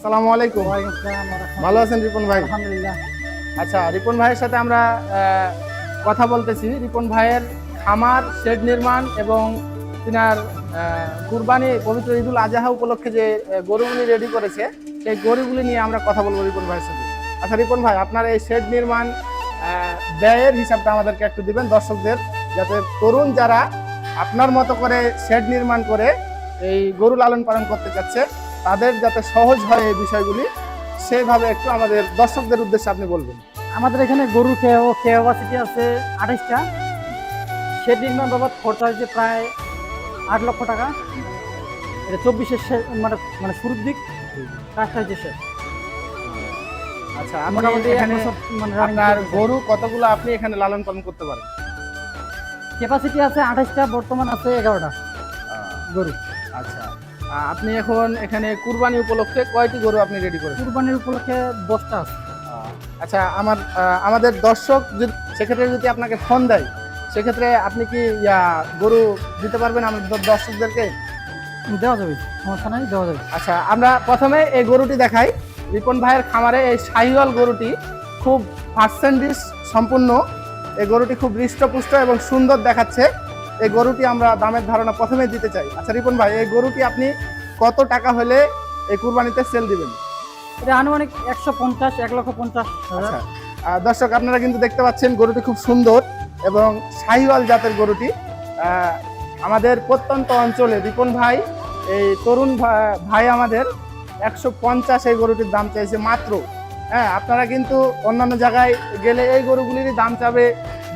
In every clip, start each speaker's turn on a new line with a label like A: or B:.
A: আসসালামু আলাইকুম। ভালো আছেন রিপন ভাই?
B: আলহামদুলিল্লাহ।
A: আচ্ছা রিপন ভাইয়ের সাথে আমরা কথা বলতেছি। রিপন ভাইয়ের খামার শেড নির্মাণ এবং তিনার কুরবানি পবিত্র ঈদুল আজহা উপলক্ষে যে গরুগুলি রেডি করেছে সেই গরুগুলি নিয়ে আমরা কথা বলব রিপন ভাইয়ের সাথে। আচ্ছা রিপন ভাই আপনার এই শেড নির্মাণ ব্যয়ের হিসাবটা আমাদেরকে একটু দিবেন দর্শকদের যাতে তরুণ যারা আপনার মতো করে শেড নির্মাণ করে এই গরু লালন পালন করতে চাচ্ছে তাদের যাতে সহজ হয় এই বিষয়গুলি সেভাবে একটু আমাদের দর্শকদের উদ্দেশ্যে আপনি বলবেন।
B: আমাদের এখানে গরু কেওয়াসিটি আছে আঠাইশটা সে নির্মাণ বাবদ খরচা হয়েছে প্রায় আট লক্ষ টাকা। এটা চব্বিশের শে- মানে মানে শুরুর দিক। কাজটা হয়েছে শেষ।
A: আচ্ছা আপনি
B: মোটামুটি
A: এখানে
B: মানে
A: আপনার গরু কতগুলো আপনি এখানে লালন পালন করতে পারেন?
B: ক্যাপাসিটি আছে আঠাইশটা বর্তমান আছে এগারোটা। গরু।
A: আচ্ছা। আপনি এখন এখানে কুরবানি উপলক্ষে কয়টি গরু আপনি রেডি করেছেন?
B: কুরবানির উপলক্ষে দশটা আছে।
A: আচ্ছা আমার আমাদের দর্শক যদি সেক্ষেত্রে যদি আপনাকে ফোন দেয় সেক্ষেত্রে আপনি কি ইয়া গরু দিতে পারবেন আমাদের দর্শকদেরকে?
B: দেওয়া যাবে সমস্যা নাই দেওয়া যাবে।
A: আচ্ছা আমরা প্রথমে এই গরুটি দেখাই। রিপন ভাইয়ের খামারে এই শাহিওয়াল গরুটি খুব পার্সেন্টেজ সম্পূর্ণ। এই গরুটি খুব হৃষ্টপুষ্ট এবং সুন্দর দেখাচ্ছে। এই গরুটি আমরা দামের ধারণা প্রথমেই দিতে চাই। আচ্ছা রিপন ভাই এই গরুটি আপনি কত টাকা হলে এই কুরবানিতে সেল দিবেন?
B: এটা আনুমানিক একশো পঞ্চাশ এক লক্ষ পঞ্চাশ
A: আচ্ছা দর্শক আপনারা কিন্তু দেখতে পাচ্ছেন গরুটি খুব সুন্দর এবং শাহিওয়াল জাতের গরুটি। আমাদের প্রত্যন্ত অঞ্চলে রিপন ভাই এই তরুণ ভাই আমাদের একশো পঞ্চাশ এই গরুটির দাম চাইছে মাত্র। হ্যাঁ আপনারা কিন্তু অন্যান্য জায়গায় গেলে এই গরুগুলিরই দাম চাবে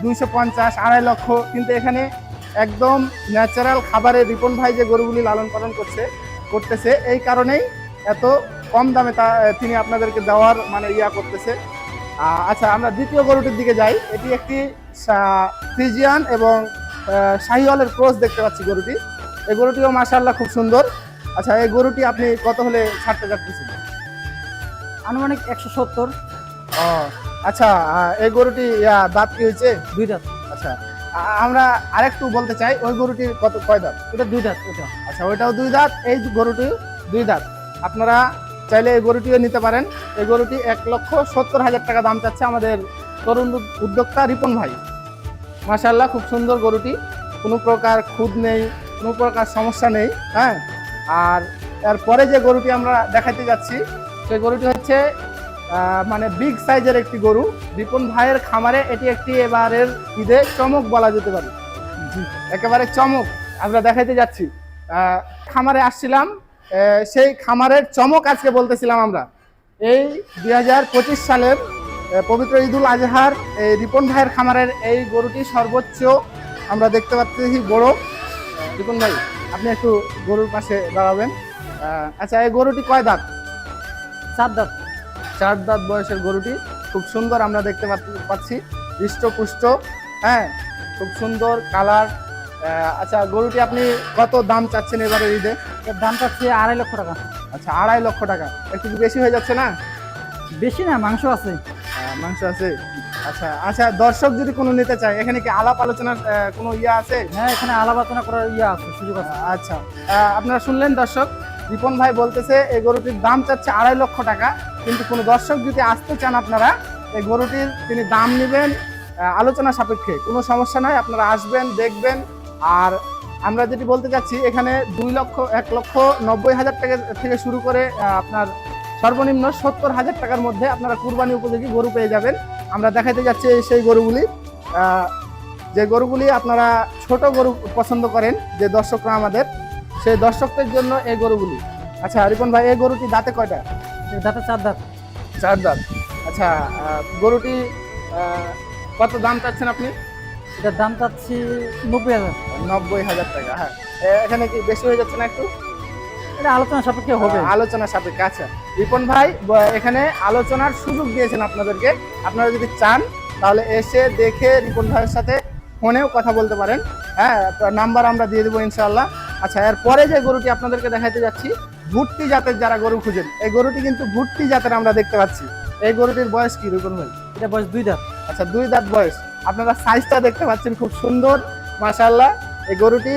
A: দুইশো পঞ্চাশ আড়াই লক্ষ। কিন্তু এখানে একদম ন্যাচারাল খাবারে রিপন ভাই যে গরুগুলি লালন পালন করছে করতেছে এই কারণেই এত কম দামে তা তিনি আপনাদেরকে দেওয়ার মানে ইয়া করতেছে। আচ্ছা আমরা দ্বিতীয় গরুটির দিকে যাই। এটি একটি ফ্রিজিয়ান এবং শাহিওয়ালের ক্রস দেখতে পাচ্ছি গরুটি। এই গরুটিও মাশাআল্লাহ খুব সুন্দর। আচ্ছা এই গরুটি আপনি কত হলে ছাড়তে চাচ্ছেন?
B: আনুমানিক একশো সত্তর।
A: ও আচ্ছা এই গরুটি দাঁত কি হয়েছে?
B: দুই দাঁত।
A: আচ্ছা আমরা আরেকটু বলতে চাই ওই গরুটির কত কয় দাঁত?
B: এটা দুই দাঁত ওটা।
A: আচ্ছা ওইটাও দুই দাঁত এই গরুটি দুই দাঁত। আপনারা চাইলে এই গরুটিও নিতে পারেন। এই গরুটি এক লক্ষ সত্তর হাজার টাকা দাম চাচ্ছে আমাদের তরুণ উদ্যোক্তা রিপন ভাই। মাশাল্লাহ খুব সুন্দর গরুটি। কোনো প্রকার খুদ নেই কোনো প্রকার সমস্যা নেই হ্যাঁ? আর এরপরে যে গরুটি আমরা দেখাতে যাচ্ছি সেই গরুটি হচ্ছে মানে বিগ সাইজের একটি গরু। রিপন ভাইয়ের খামারে এটি একটি এবারের ঈদে চমক বলা যেতে পারে। একেবারে চমক, আমরা দেখাইতে যাচ্ছি। খামারে আসছিলাম সেই খামারের চমক আজকে বলতেছিলাম আমরা। এই দু হাজার পঁচিশ সালের পবিত্র ঈদুল আজহার, এই রিপন ভাইয়ের খামারের এই গরুটি সর্বোচ্চ আমরা দেখতে পাচ্ছি বড়। রিপন ভাই, আপনি একটু গরুর পাশে দাঁড়াবেন। আচ্ছা এই গরুটি কয় দাঁত?
B: চার দাঁত।
A: চার দাঁত বয়সের গরুটি খুব সুন্দর আমরা দেখতে পাচ্ছি- পাচ্ছি। হৃষ্টপুষ্ট হ্যাঁ খুব সুন্দর কালার। আচ্ছা গরুটি আপনি কত দাম চাচ্ছেন এবারে ঈদে?
B: এর দাম চাচ্ছে আড়াই লক্ষ টাকা।
A: আচ্ছা আড়াই লক্ষ টাকা। একটু বেশি হয়ে যাচ্ছে না?
B: বেশি না মাংস আছে।
A: মাংস আছে। আচ্ছা আচ্ছা দর্শক যদি কোনো নিতে চায় এখানে কি আলাপ আলোচনার কোনো ইয়ে আছে?
B: হ্যাঁ এখানে আলাপ আলোচনা করার ইয়ে আছে সুযোগ আছে।
A: আচ্ছা। আপনারা শুনলেন দর্শক রিপন ভাই বলতেছে এই গরুটির দাম চাচ্ছে আড়াই লক্ষ টাকা। কিন্তু কোনো দর্শক যদি আসতে চান আপনারা, এই গরুটির তিনি দাম নেবেন আলোচনা সাপেক্ষে। কোনো সমস্যা নয় আপনারা আসবেন, দেখবেন। আর আমরা যেটি বলতে চাচ্ছি, এখানে দুই লক্ষ, এক লক্ষ নব্বই হাজার টাকা থেকে শুরু করে আপনার সর্বনিম্ন সত্তর হাজার টাকার মধ্যে আপনারা কুরবানি উপযোগী গরু পেয়ে যাবেন। আমরা দেখাতে যাচ্ছি সেই গরুগুলি। যে গরুগুলি আপনারা ছোট গরু পছন্দ করেন, যে দর্শকরা আমাদের, সেই দর্শকদের জন্য এই গরুগুলি। আচ্ছা রিপন ভাই, এই গরুটি দাঁতে কয়টা?
B: দাঁতে চার দাঁত।
A: চার দাঁত। আচ্ছা গরুটি কত দাম চাচ্ছেন আপনি?
B: এটার দাম চাচ্ছি নব্বই হাজার।
A: নব্বই হাজার টাকা হ্যাঁ। এখানে কি বেশি হয়ে যাচ্ছে না একটু?
B: এটা আলোচনা সাপেক্ষে হবে।
A: আলোচনা সাপেক্ষে আচ্ছা। রিপন ভাই এখানে আলোচনার সুযোগ দিয়েছেন আপনাদেরকে। আপনারা যদি চান তাহলে এসে দেখে রিপন ভাইয়ের সাথে ফোনেও কথা বলতে পারেন। হ্যাঁ নাম্বার আমরা দিয়ে দেবো ইনশাআল্লাহ। আচ্ছা এরপরে যে গরুটি আপনাদেরকে দেখাইতে যাচ্ছি ভুট্টি জাতের যারা গরু খুঁজেন এই গরুটি কিন্তু ভুট্টি জাতের আমরা দেখতে পাচ্ছি। এই গরুটির বয়স কি রিপন ভাই?
B: এটা বয়স দুই দাঁত।
A: আচ্ছা দুই দাঁত বয়স। আপনারা সাইজটা দেখতে পাচ্ছেন খুব সুন্দর মাশাআল্লাহ। এই গরুটি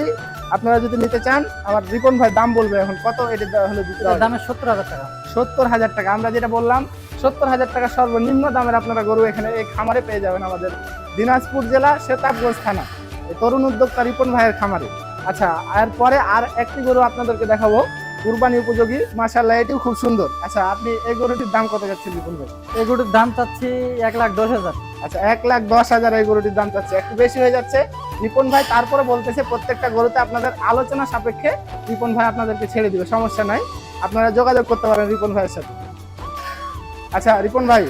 A: আপনারা যদি নিতে চান আমার রিপন ভাই দাম বলবে এখন কত? এটা হলে দিতে
B: দামে সত্তর হাজার টাকা।
A: সত্তর হাজার টাকা। আমরা যেটা বললাম সত্তর হাজার টাকা সর্বনিম্ন দামের আপনারা গরু এখানে এই খামারে পেয়ে যাবেন আমাদের দিনাজপুর জেলা সেতাবগঞ্জ থানা। এই তরুণ উদ্যোক্তা রিপন ভাইয়ের খামারে। আচ্ছা আর পরে আর একটি গরু আপনাদেরকে দেখাবো। কুরবানি উপযোগী মাসাল্লাহ এটিও খুব সুন্দর। আচ্ছা আপনি এই গরুটির দাম কত যাচ্ছেন রিপন ভাই
B: এই গরুটির দাম চাচ্ছি এক লাখ দশ হাজার।
A: আচ্ছা এক লাখ দশ হাজার এই গরুটির দাম চাচ্ছে। একটু বেশি হয়ে যাচ্ছে। রিপন ভাই তারপরে বলতেছে প্রত্যেকটা গরুতে আপনাদের আলোচনা সাপেক্ষে রিপন ভাই আপনাদেরকে ছেড়ে দিবে সমস্যা নাই। আপনারা যোগাযোগ করতে পারেন রিপন ভাইয়ের সাথে। আচ্ছা রিপন ভাই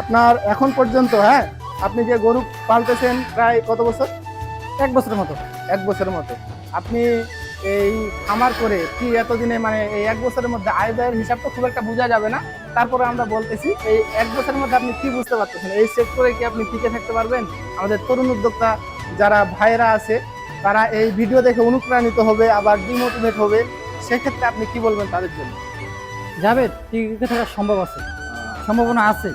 A: আপনার এখন পর্যন্ত হ্যাঁ আপনি যে গরু পালতেছেন প্রায় কত বছর?
B: এক বছরের মতো।
A: এক বছরের মতো। আপনি এই খামার করে কি এতদিনে মানে এই এক বছরের মধ্যে আয় ব্যয়ের হিসাব তো খুব একটা বোঝা যাবে না? তারপরে আমরা বলতেছি এই এক বছরের মধ্যে আপনি কি বুঝতে পারতেছেন? এই সেক্টরে কি আপনি টিকে থাকতে পারবেন? আমাদের তরুণ উদ্যোক্তা যারা ভাইরা আছে তারা এই ভিডিও দেখে অনুপ্রাণিত হবে আবার ডিমোটিভেট হবে। সেক্ষেত্রে আপনি কি বলবেন তাদের জন্য?
B: যাবে টিকে থাকার সম্ভব আছে? সম্ভাবনা আছে।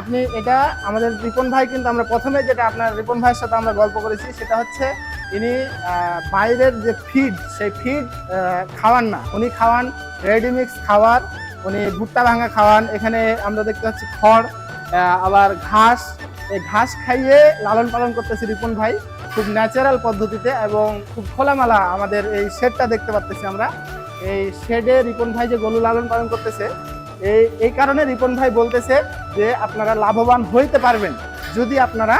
A: আপনি এটা আমাদের রিপন ভাই কিন্তু আমরা প্রথমে যেটা আপনার রিপন ভাইয়ের সাথে আমরা গল্প করেছি সেটা হচ্ছে ইনি বাইরের যে ফিড সেই ফিড খাওয়ান না। উনি খাওয়ান রেডিমিক্স খাওয়ার উনি ভুট্টা ভাঙা খাওয়ান। এখানে আমরা দেখতে পাচ্ছি খড় আবার ঘাস। এই ঘাস খাইয়ে লালন পালন করতেছে রিপন ভাই খুব ন্যাচারাল পদ্ধতিতে এবং খুব খোলামেলা আমাদের এই শেডটা দেখতে পাচ্ছি আমরা। এই শেডে রিপন ভাই যে গরু লালন পালন করতেছে, এই এই কারণে রিপন ভাই বলতেছে যে আপনারা লাভবান হইতে পারবেন। যদি আপনারা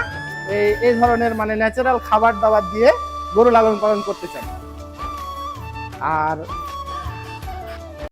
A: এই ধরনের মানে ন্যাচারাল খাবার দাবার দিয়ে গরু লালন পালন করতে চাই। আর